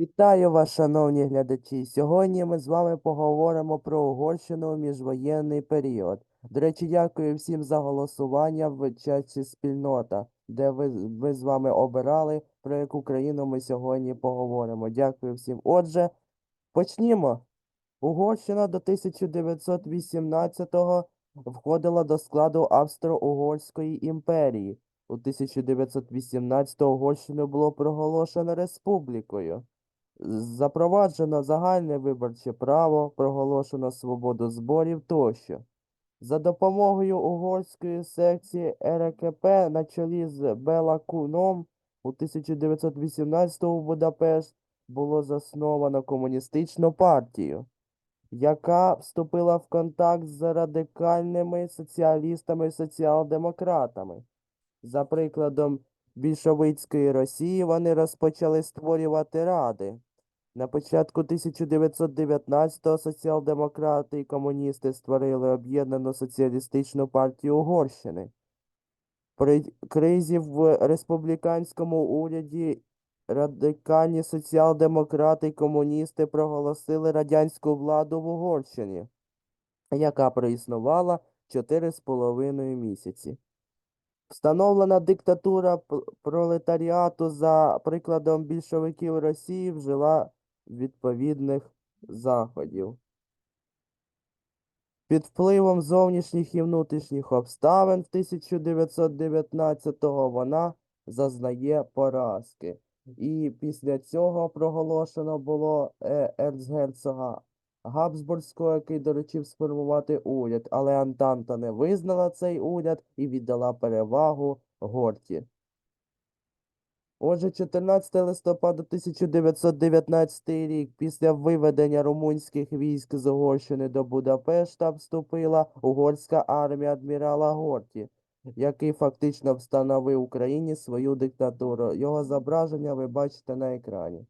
Вітаю вас, шановні глядачі. Сьогодні ми з вами поговоримо про Угорщину у міжвоєнний період. До речі, дякую всім за голосування в чаті спільнота, де ви, ви з вами обирали, про яку країну ми сьогодні поговоримо. Дякую всім. Отже, почнімо. Угорщина до 1918-го входила до складу Австро-Угорської імперії. У 1918-го Угорщину було проголошено республікою. Запроваджено загальне виборче право, проголошено свободу зборів тощо. За допомогою угорської секції РКП на чолі з Белакуном у 1918-му Будапешт було засновано комуністичну партію, яка вступила в контакт з радикальними соціалістами і соціал-демократами. За прикладом більшовицької Росії вони розпочали створювати ради. На початку 1919-го соціал-демократи і комуністи створили Об'єднану соціалістичну партію Угорщини. При кризі в республіканському уряді радикальні соціал-демократи і комуністи проголосили радянську владу в Угорщині, яка проіснувала 4,5 місяці. Встановлена диктатура пролетаріату за прикладом більшовиків Росії вжила відповідних заходів. Під впливом зовнішніх і внутрішніх обставин 1919-го вона зазнає поразки. І після цього проголошено було ерцгерцога Габсбурзького, який доручив сформувати уряд, але Антанта не визнала цей уряд і віддала перевагу Горті. Отже, 14 листопада 1919 рік, після виведення румунських військ з Угорщини до Будапешта, вступила угорська армія адмірала Горті, який фактично встановив Україні свою диктатуру. Його зображення ви бачите на екрані.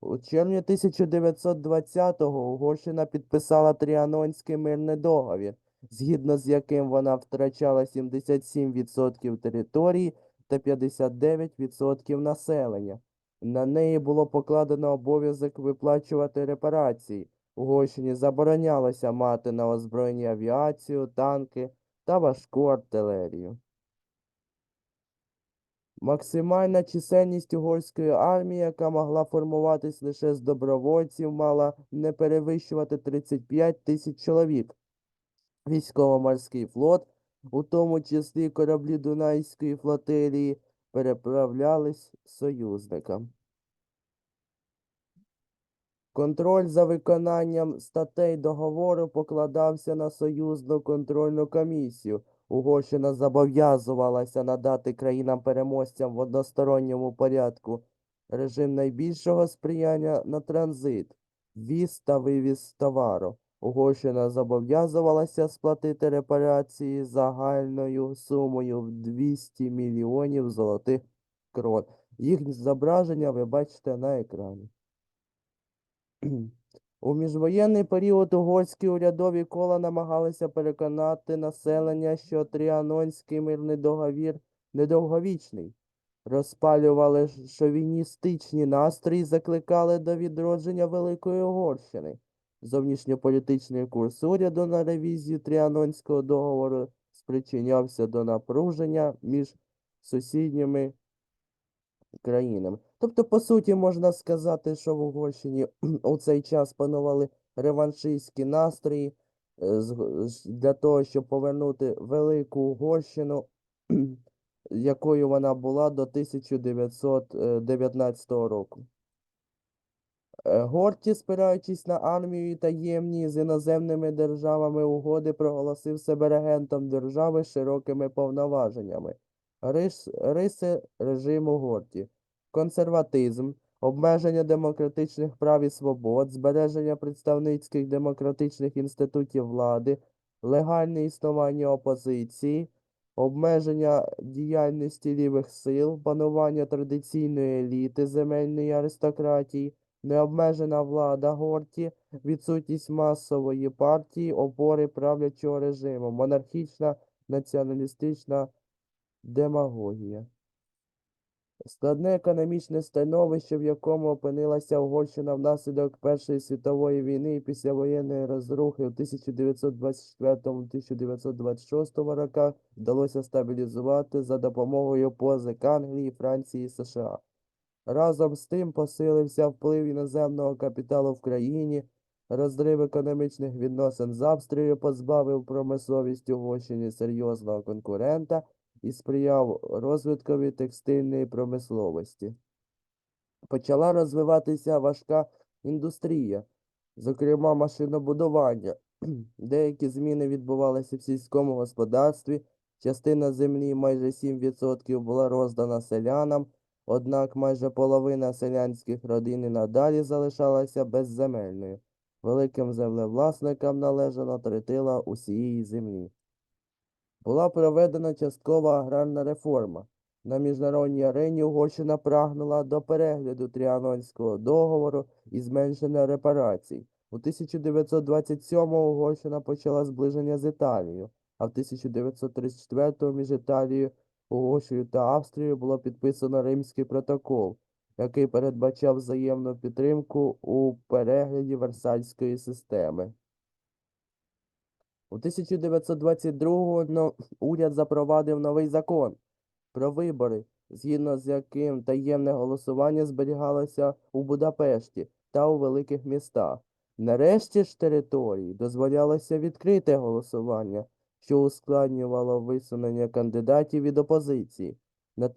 У червні 1920-го Угорщина підписала Тріанонський мирний договір, згідно з яким вона втрачала 77% території та 59% населення. На неї було покладено обов'язок виплачувати репарації. Угорщині заборонялося мати на озброєнні авіацію, танки та важку артилерію. Максимальна чисельність угорської армії, яка могла формуватись лише з добровольців, мала не перевищувати 35 тисяч чоловік. Військово-морський флот, у тому числі кораблі Дунайської флотилії, переправлялись союзникам. Контроль за виконанням статей договору покладався на союзну контрольну комісію. Угорщина зобов'язувалася надати країнам-переможцям в односторонньому порядку режим найбільшого сприяння на транзит, ввіз та вивіз товару. Угорщина зобов'язувалася сплатити репарації загальною сумою в 200 мільйонів золотих крон. Їх зображення ви бачите на екрані. У міжвоєнний період угорські урядові кола намагалися переконати населення, що Тріанонський мирний договір недовговічний. Розпалювали шовіністичні настрої, закликали до відродження Великої Угорщини. Зовнішньополітичний курс уряду на ревізію Тріанонського договору спричинявся до напруження між сусідніми країнами. Тобто, по суті, можна сказати, що в Угорщині у цей час панували реваншистські настрої е, для того, щоб повернути велику Угорщину, якою вона була до 1919 року. Е, Горті, спираючись на армію і таємні з іноземними державами угоди, проголосив себе регентом держави широкими повноваженнями. Рис, риси режиму Горті. Консерватизм, обмеження демократичних прав і свобод, збереження представницьких демократичних інститутів влади, легальне існування опозиції, обмеження діяльності лівих сил, панування традиційної еліти земельної аристократії, необмежена влада Горті, відсутність масової партії, опори правлячого режиму, монархічна націоналістична демагогія. Складне економічне становище, в якому опинилася Угорщина внаслідок Першої світової війни і післявоєнної розрухи в 1924-1926 роках, вдалося стабілізувати за допомогою позик Англії, Франції і США. Разом з тим посилився вплив іноземного капіталу в країні, розрив економічних відносин з Австрією позбавив промисловість Угорщини серйозного конкурента і сприяв розвиткові текстильної промисловості. Почала розвиватися важка індустрія, зокрема машинобудування. Деякі зміни відбувалися в сільському господарстві, частина землі, майже 7%, була роздана селянам, однак майже половина селянських родин і надалі залишалася безземельною. Великим землевласникам належала третина усієї землі. Була проведена часткова аграрна реформа. На міжнародній арені Угорщина прагнула до перегляду Тріанонського договору і зменшення репарацій. У 1927-му Угорщина почала зближення з Італією, а в 1934-му між Італією, Угорщею та Австрією було підписано Римський протокол, який передбачав взаємну підтримку у перегляді Версальської системи. У 1922-му уряд запровадив новий закон про вибори, згідно з яким таємне голосування зберігалося у Будапешті та у великих містах. Нарешті ж території дозволялося відкрите голосування, що ускладнювало висунення кандидатів від опозиції. На,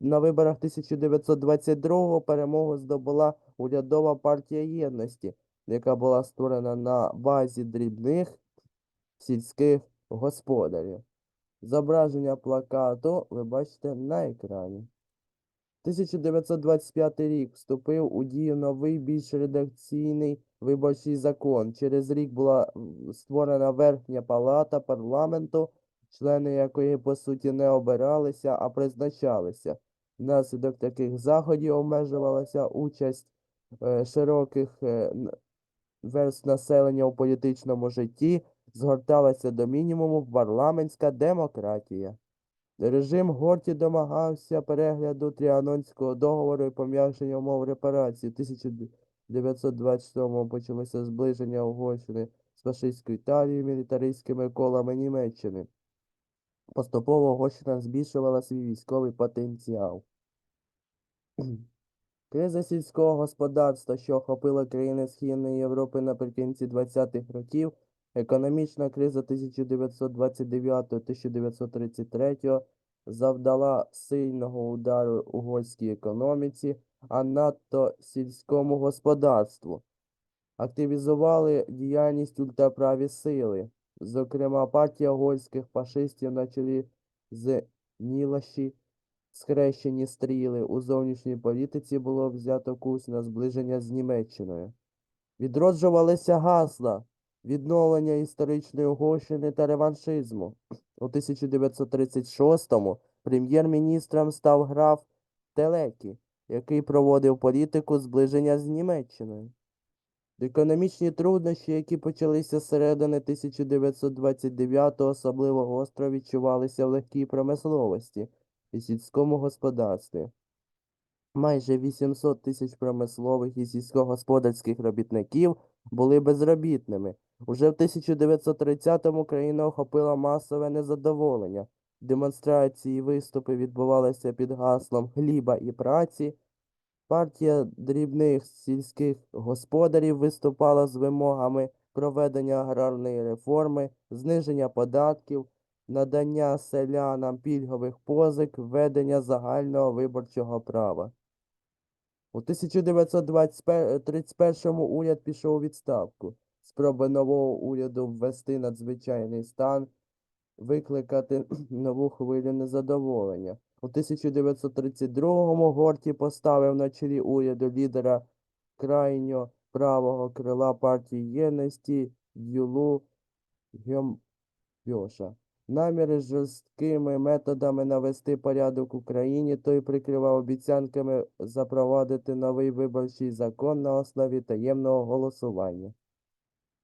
на виборах 1922-го перемогу здобула урядова партія єдності, яка була створена на базі дрібних сільських господарів. Зображення плакату ви бачите на екрані. 1925 рік вступив у дію новий більш редакційний виборчий закон. Через рік була створена верхня палата парламенту, члени якої по суті не обиралися, а призначалися. Внаслідок таких заходів обмежувалася участь е, широких е, верст населення у політичному житті, згорталася до мінімуму парламентська демократія. Режим Горті домагався перегляду Тріанонського договору і пом'якшення умов репарації. У 1927-му почалося зближення Угорщини з фашистською Італією мілітаристськими колами Німеччини. Поступово Угорщина збільшувала свій військовий потенціал. Криза сільського господарства, що охопила країни Східної Європи наприкінці 20-х років, економічна криза 1929-1933 завдала сильного удару угорській економіці, а надто сільському господарству. Активізували діяльність ультраправі сили, зокрема партія угорських фашистів на чолі з Нілаші, схрещені стріли. У зовнішній політиці було взято курс на зближення з Німеччиною. Відроджувалися гасла відновлення історичної Угорщини та реваншизму. У 1936-му прем'єр-міністром став граф Телекі, який проводив політику зближення з Німеччиною. Економічні труднощі, які почалися з середини 1929-го, особливо гостро відчувалися в легкій промисловості і сільському господарстві. Майже 800 тисяч промислових і сільськогосподарських робітників були безробітними. Уже в 1930-му країна охопила масове незадоволення. Демонстрації і виступи відбувалися під гаслом хліба і праці. Партія дрібних сільських господарів виступала з вимогами проведення аграрної реформи, зниження податків, надання селянам пільгових позик, введення загального виборчого права. У 1931 уряд пішов у відставку. Спроби нового уряду ввести надзвичайний стан, викликати нову хвилю незадоволення. У 1932-му Горті поставив на чолі уряду лідера крайньо правого крила партії єдності Юлу Гьомбьоша. Наміри жорсткими методами навести порядок в Україні той прикривав обіцянками запровадити новий виборчий закон на основі таємного голосування.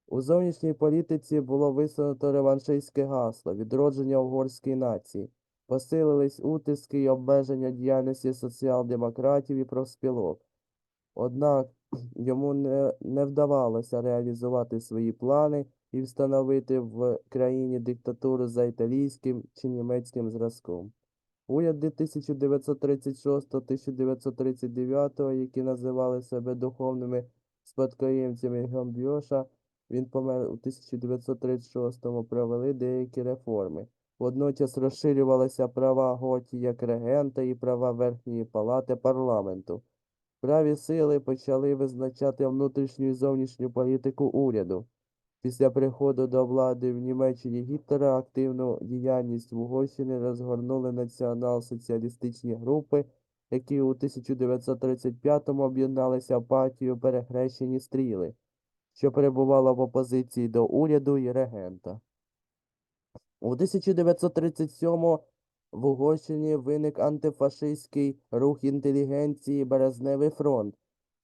У зовнішній політиці було висунуто реваншистське гасло відродження угорської нації. Посилились утиски і обмеження діяльності соціал-демократів і профспілок. Однак йому не, не вдавалося реалізувати свої плани і встановити в країні диктатуру за італійським чи німецьким зразком. Уряди 1936-1939, які називали себе духовними спадкоємцями Гамбйоша, він помер у 1936-му, провели деякі реформи. Водночас розширювалися права Готі як регента і права Верхньої палати парламенту. Праві сили почали визначати внутрішню і зовнішню політику уряду. Після приходу до влади в Німеччині Гітлера активну діяльність в Угорщині розгорнули націонал-соціалістичні групи, які у 1935-му об'єдналися в партію Перехрещені стріли, що перебувала в опозиції до уряду і регента. У 1937-му в Угорщині виник антифашистський рух інтелігенції Березневий фронт.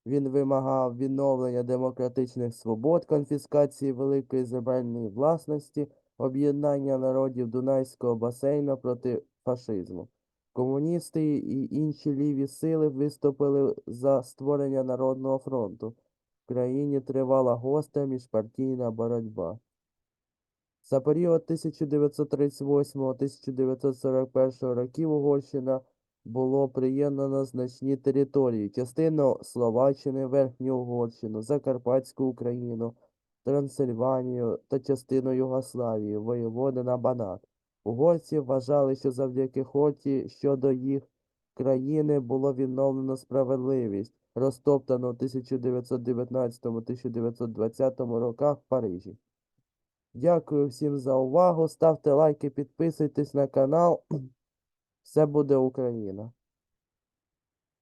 Він вимагав відновлення демократичних свобод, конфіскації великої земельної власності, об'єднання народів Дунайського басейну проти фашизму. Комуністи і інші ліві сили виступили за створення Народного фронту. Країні тривала гостра міжпартійна боротьба. За період 1938-1941 років Угорщина було приєднано значні території, частину Словаччини, Верхню Угорщину, Закарпатську Україну, Трансильванію та частину Югославії, воєводина Банат. Угорці вважали, що завдяки хоті щодо їх країни було відновлено справедливість, розтоптану в 1919-1920 роках в Парижі. Дякую всім за увагу. Ставте лайки, підписуйтесь на канал. Все буде Україна.